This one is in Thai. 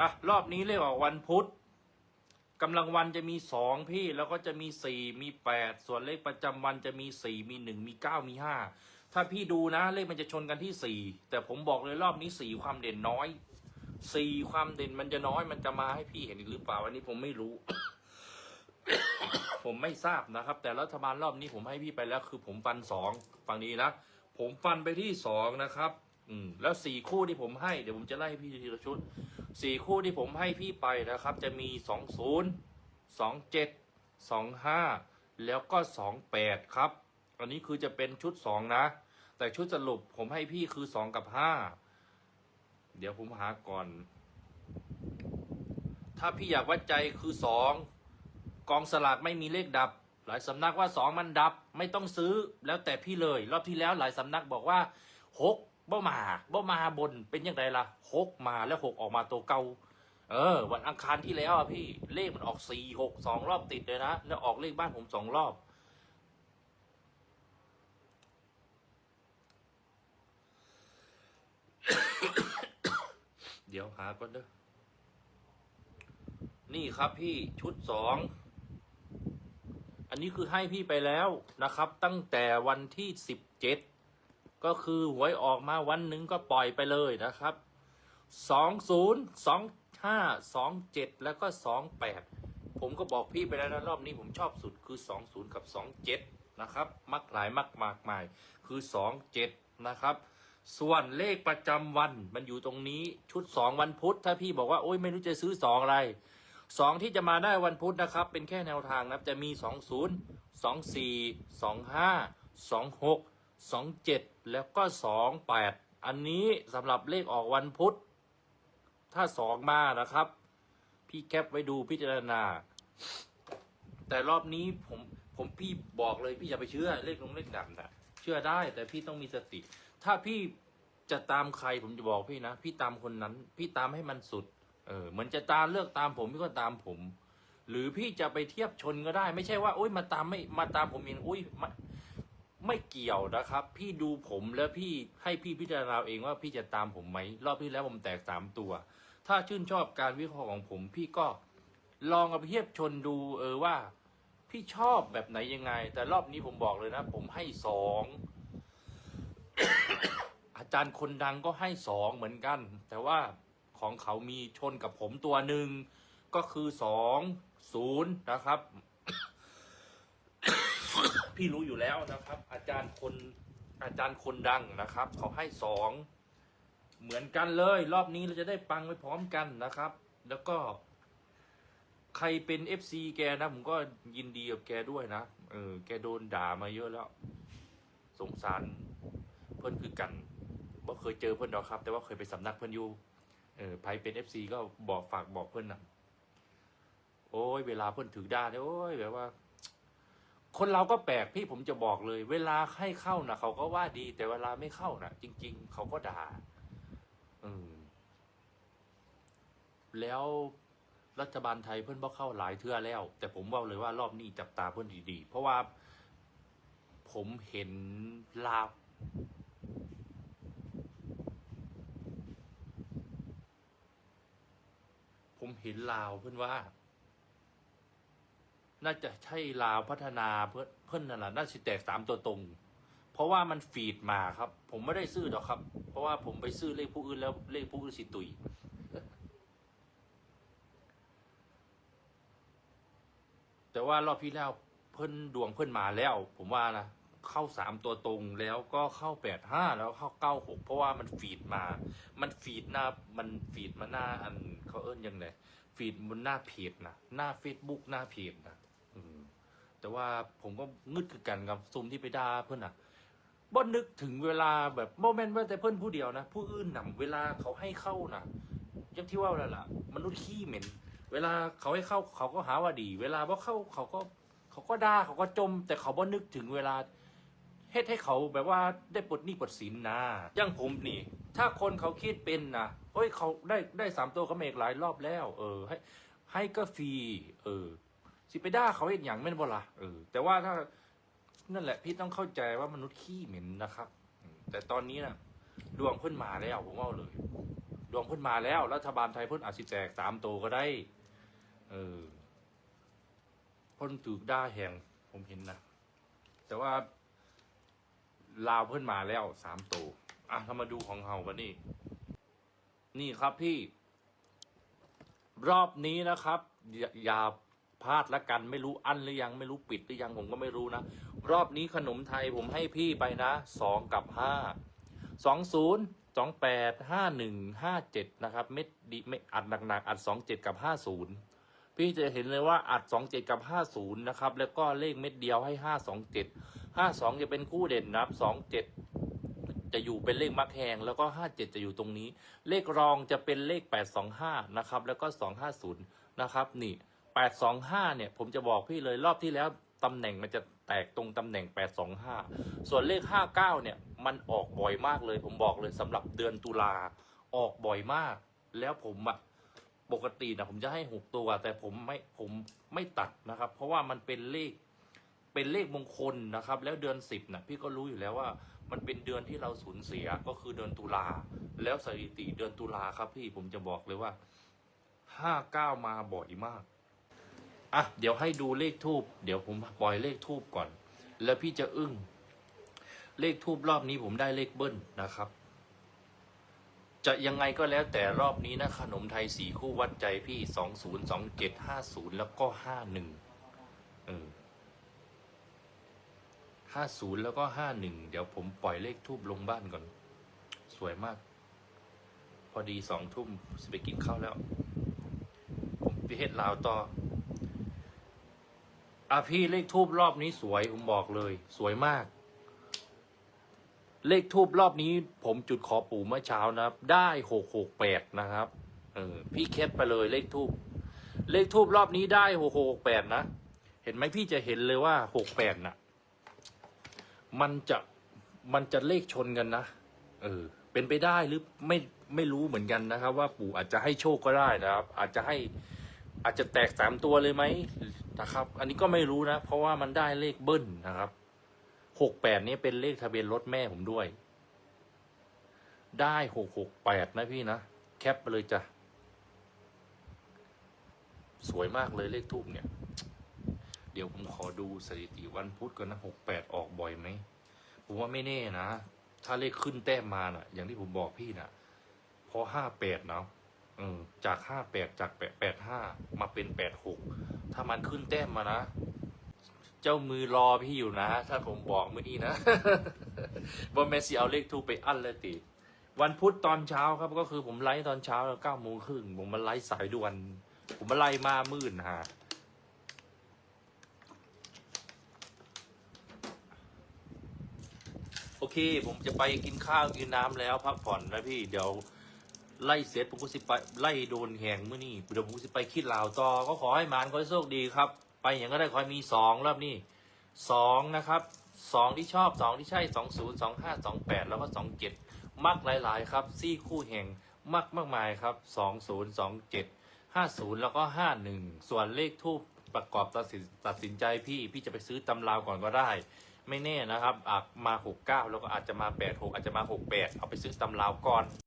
อะรอบนี้เลขออกวันพุธกำลังวันจะมีสองพี่แล้วก็จะมีสี่มีแปดส่วนเลขประจำวันจะมีสี่มีหนึ่งมีเก้ามีห้าถ้าพี่ดูนะเลขมันจะชนกันที่สี่แต่ผมบอกเลยรอบนี้สี่ความเด่นน้อยสี่ความเด่นมันจะน้อยมันจะมาให้พี่เห็นหรือเปล่าอันนี้ผมไม่รู้ ผมไม่ทราบนะครับ แต่รัฐบาลรอบนี้ผมให้พี่ไปแล้ว คือผมฟันสองฝั่งนี้นะผมฟันไปที่สองนะครับ อืมแล้วสี่คู่ที่ผมให้เดี๋ยวผมจะไล่ให้พี่ทีละชุดสี่คู่ที่ผมให้พี่ไปนะครับ จะมีสองศูนย์สองเจ็ดสองห้าแล้วก็สองแปดครับ อันนี้คือจะเป็นชุดสองนะ แต่ชุดสรุปผมให้พี่คือสองกับห้าเดี๋ยวผมหาก่อน ถ้าพี่อยากวัดใจคือสองกองสลากไม่มีเลขดับ หลายสำนักว่าสองมันดับ ไม่ต้องซื้อแล้วแต่พี่เลย รอบที่แล้วหลายสำนักบอกว่าหก บ่มาบ่มาบนเป็นยังไงล่ะหกมาแล้วหกออกมาตัวเก่าเออ วันอังคารที่แล้วอะพี่เลขมันออกสี่หกสองรอบติดเลยนะแล้วออกเลขบ้านผมสองรอบ เดี๋ยวหาก่อนเด้อนี่ครับพี่ชุดสองอันนี้คือให้พี่ไปแล้วนะครับ ตั้งแต่วันที่สิบเจ็ด ก็คือหวยออกมาวันหนึ่งก็ปล่อยไปเลยนะครับสองศูนย์สองห้าสองเจ็ดแล้วก็สองแปดผมก็บอกพี่ไปแล้วนะรอบนี้ผมชอบสุดคือสองศูนย์กับสองเจ็ดนะครับ มักหลายมักมากมายคือสองเจ็ดนะครับ ส่วนเลขประจำวันมันอยู่ตรงนี้ชุดสองวันพุธถ้าพี่บอกว่าโอ๊ยไม่รู้จะซื้อสองอะไรสองที่จะมาได้วันพุธนะครับ เป็นแค่แนวทางนะจะมีสองศูนย์สองสี่สองห้าสองหก สองเจ็ดแล้วก็สองแปดอันนี้สำหรับเลขออกวันพุธ ถ้าสองมานะครับ พี่แคปไว้ดูพิจารณา แต่รอบนี้ผมผมพี่บอกเลยพี่อย่าไปเชื่อเลขลงเลขดับนะเชื่อได้แต่พี่ต้องมีสติ ถ้าพี่จะตามใครผมจะบอกพี่นะ พี่ตามคนนั้น พี่ตามให้มันสุด เออเหมือนจะตามเลือกตามผมพี่ก็ตามผม หรือพี่จะไปเทียบชนก็ได้ ไม่ใช่ว่าโอ๊ยมาตามไม่มาตามผมเองอุ้ย ไม่เกี่ยวนะครับ พี่ดูผมแล้วพี่ให้พี่พิจารณาเองว่าพี่จะตามผมไหมรอบที่แล้วผมแตกสามตัว ถ้าชื่นชอบการวิเคราะห์ของผมพี่ก็ลองเอาไปเทียบชนดูเออว่า พี่ชอบแบบไหนยังไง แต่รอบนี้ผมบอกเลยนะ ผมให้สองอาจารย์คนดังก็ให้สองเหมือนกัน แต่ว่าของเขามีชนกับผมตัวหนึ่งก็คือสองศูนย์นะครับ พี่รู้อยู่แล้วนะครับ อาจารย์คนอาจารย์คนดังนะครับ เขาให้สองเหมือนกันเลย รอบนี้เราจะได้ปังไปพร้อมกันนะครับ แล้วก็ ใครเป็นเอฟซีแกนะผมก็ยินดีกับแกด้วยนะเออแกโดนด่ามาเยอะแล้ว สงสารเพื่อนคือกันบ่าเคยเจอเพื่อนดอกครับ แต่ว่าเคยไปสำนักเพื่อนอยู่เออไพเป็นเอฟซีก็บอกฝากบอกเพื่อนนะโอ้ยเวลาเพื่อนถือด่าเนี่ยโอ้ยแบบว่า คนเราก็แปลกพี่ผมจะบอกเลย เวลาให้เข้านะเขาก็ว่าดี แต่เวลาไม่เข้านะจริง ๆ เขาก็ด่าอืมแล้วรัฐบาลไทยเพื่อนบ่เข้าหลายเทื่อแล้ว แต่ผมบอกเลยว่ารอบนี้จับตาเพื่อนดีๆ เพราะว่าผมเห็นลาวผมเห็นลาวเพื่อนว่า น่าจะใช่ลาวพัฒนาเพื่อนเพื่อนนั่นแหละน่าจะแตกสามตัวตรง เพราะว่ามันฟีดมาครับ ผมไม่ได้ซื้อหรอกครับ เพราะว่าผมไปซื้อเลขผู้อื่นแล้วเลขผู้อื่นสิตุยแต่ว่ารอบที่แล้วเพิ่นดวงเพิ่นมาแล้ว ผมว่านะเข้าสามตัวตรงแล้วก็เข้าแปดห้าแล้วเข้าเก้าหกเพราะว่ามันฟีดมา มันฟีดหน้ามันฟีดมาหน้าอันเขาเอิ้นยังไงฟีดบนหน้าเพจนะหน้าเฟซบุ๊กหน้าเพจนะ แต่ว่าผมก็งึดคือกันกับซุมที่ไปด่าเพื่อนอะบ่นึกถึงเวลาแบบโมเมนต์ว่าแต่เพื่อนผู้เดียวนะผู้อื่นนำเวลาเขาให้เข้านะยังที่ว่าแล้วล่ะมนุษย์ขี้เหม็น เวลาเขาให้เข้าเขาก็หาว่าดี เวลาว่าเข้าเขาก็เขาก็ด่าเขาก็จม แต่เขาบ่นึกถึงเวลาเฮ็ดให้เขาแบบว่าได้ปลดหนี้ปลดสินนะอย่างผมนี่ ถ้าคนเขาคิดเป็นนะเฮ้ยเขาได้ได้สามตัวเขาเมกหลายรอบแล้ว เออ ให้ ให้ก็ฟรีเออ สิไปด่าเขาเห็นอย่างแม่นบ่ล่ะเออแต่ว่าถ้านั่นแหละ พี่ต้องเข้าใจว่ามนุษย์ขี้เหม็นนะครับแต่ตอนนี้นะดวงเพิ่นมาแล้วผมว่าเลย ดวงเพิ่นมาแล้วรัฐบาลไทยเพิ่นอาจสิแตกสามโตก็ได้ เออเพิ่นถูกด่าแหงผมเห็นนะแต่ว่าลาวเพิ่นมาแล้วสามโตอะเรามาดูของเฮากันนี่นี่ครับพี่ รอบนี้นะครับอย่าอย่า พลาดละกันไม่รู้อั้นหรือยังไม่รู้ปิดหรือยังผมก็ไม่รู้นะ รอบนี้ขนมไทยผมให้พี่ไปนะสองกับห้าสองศูนย์สองแปดห้าหนึ่งห้าเจ็ดนะครับเม็ดดีไม่อัดหนักๆอัดสองเจ็ดกับห้าศูนย์พี่จะเห็นเลยว่าอัดสองเจ็ดกับห้าศูนย์นะครับ แล้วก็เลขเม็ดเดียวให้ห้าสองเจ็ดห้าสองจะเป็นคู่เด่นนะครับสองเจ็ดจะอยู่เป็นเลขมักแหงแล้วก็ห้าเจ็ดจะอยู่ตรงนี้ เลขรองจะเป็นเลขแปดสองห้านะครับ แล้วก็สองห้าศูนย์นะครับ นี่ แปดสองห้าเนี่ย ผมจะบอกพี่เลยรอบที่แล้วตำแหน่งมันจะแตกตรงตำแหน่งแปดสองห้าส่วนเลขห้าเก้าเนี่ย มันออกบ่อยมากเลย ผมบอกเลยสำหรับเดือนตุลาออกบ่อยมาก แล้วผมอะปกตินะผมจะให้หกตัว แต่ผมไม่ผมไม่ตัดนะครับ เพราะว่ามันเป็นเลขเป็นเลขมงคลนะครับ แล้วเดือนสิบนะพี่ก็รู้อยู่แล้วว่า มันเป็นเดือนที่เราสูญเสียก็คือเดือนตุลา แล้วสถิติเดือนตุลาครับพี่ผมจะบอกเลยว่าห้าเก้ามาบ่อยมาก อะเดี๋ยวให้ดูเลขทูบเดี๋ยวผมปล่อยเลขทูบก่อน แล้วพี่จะอึ้ง เลขทูบรอบนี้ผมได้เลขเบิ้ลนะครับ จะยังไงก็แล้วแต่รอบนี้นะขนมไทยสีคู่วัดใจพี่สองศูนย์สองเจ็ดห้าศูนย์แล้วก็ห้าหนึ่งเออห้าศูนย์แล้วก็ห้าหนึ่งเดี๋ยวผมปล่อยเลขทูบลงบ้านก่อน สวยมาก พอดีสองทุ่มจะไปกินข้าวแล้ว ผมไปเฮ็ดลาวต่อ อะพี่เลขทูบรอบนี้สวยผมบอกเลย สวยมาก เลขทูบรอบนี้ ผมจุดขอปู่เมื่อเช้านะครับ ได้หกหกแปดนะครับเออพี่แคปไปเลยเลขทูบเลขทูบรอบนี้ได้หกหกแปดนะเห็นไหมพี่จะเห็นเลยว่าหกแปดน่ะ มันจะมันจะเลขชนกันนะเออ เป็นไปได้หรือไม่ไม่รู้เหมือนกันนะครับ ว่าปู่อาจจะให้โชคก็ได้นะครับ อาจจะให้อาจจะแตกสามตัวเลยไหม นะครับ อันนี้ก็ไม่รู้นะ เพราะว่ามันได้เลขเบิ้ลนะครับหกแปดนี้เป็นเลขทะเบียนรถแม่ผมด้วย ได้หกหกแปดนะพี่นะ แคปไปเลยจ้ะ สวยมากเลยเลขทูบเนี่ย เดี๋ยวผมขอดูสถิติวันพุธก่อนนะหกแปดออกบ่อยไหม ผมว่าไม่แน่นะ ถ้าเลขขึ้นแต้มมาน่ะ อย่างที่ผมบอกพี่น่ะ พอห้าแปดเนาะจากห้าแปดจากแปดแปดห้ามาเป็นแปดหก ถ้ามันขึ้นแต้มมานะ เจ้ามือรอพี่อยู่นะ ถ้าผมบอกเมื่อนี้นะว่าแมสซี่เอาเลขทูไปอั้นเลยติวันพุธตอนเช้าครับก็คือผมไลฟ์ตอนเช้าเก้าโมงครึ่งผมมาไลฟ์สายด่วน ผมมาไล่มามื่นฮะโอเค ผมจะไปกินข้าวกินน้ำแล้วพักผ่อนนะพี่เดี๋ยว ไล่เสร็จผมก็สิไปไล่โดนแหงเมื่อนี่เดี๋ยวผมสิไปคิดลาวต่อก็ขอให้มานขอให้โชคดีครับ ไปอย่างก็ได้ขอให้มีสองรอบนี้สองนะครับสองที่ชอบสองที่ใช่สองศูนย์สองห้าสองแปดแล้วก็สองเจ็ดมักหลาย ๆ ครับซี่คู่แห่งมักมากมายครับสองศูนย์สองเจ็ดห้าศูนย์แล้วก็ห้าหนึ่งส่วนเลขทูปประกอบตัดสินตัดสินใจพี่พี่จะไปซื้อตำราวก่อนก็ได้ ไม่แน่นะครับอาจมาหกเก้าแล้วก็อาจจะมาแปดหกอาจจะมาหกแปดเอาไปซื้อตำราวก่อน